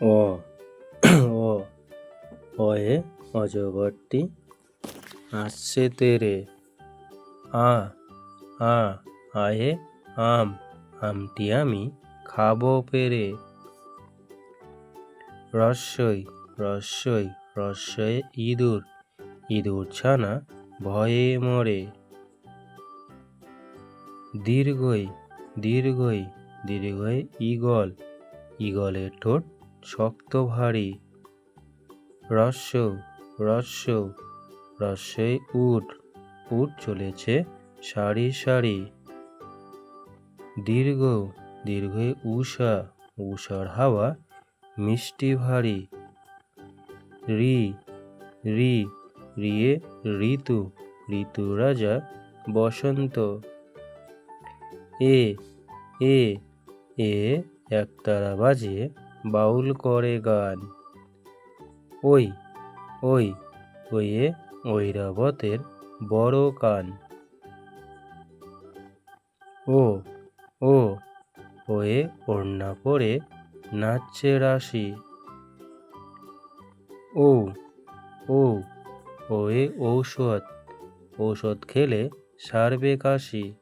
অ অ অয়ে অজগরটি আসছে তেরে। আ আ, আয়ে আম, আমটি আমি খাব পেরে। রস্যই রস্যই রস্যয়ে ইঁদুর ইঁদুর ছানা ভয়ে মরে। দীর্ঘই দীর্ঘই দীর্ঘই ঈগল ঈগলের ঠোঁট শক্ত ভারী। রস্য রস্য রস্যই উট উট চলেছে সারি সারি। দীর্ঘ, দীর্ঘে উষা উষার হাওয়া মিষ্টি ভারী। রি রি, রিয়ে ঋতু ঋতু রাজা বসন্ত। এ এ এ একতারা বাজিয়ে বাউল করে গান। ওই ওই ওয়ে ঐরাবতের বড় কান। ও ও, ওয়ে ওড়না পরে নাচছে রাশি। ও ও, ওয়ে ঔষধ ঔষধ খেলে সারবে কাশি।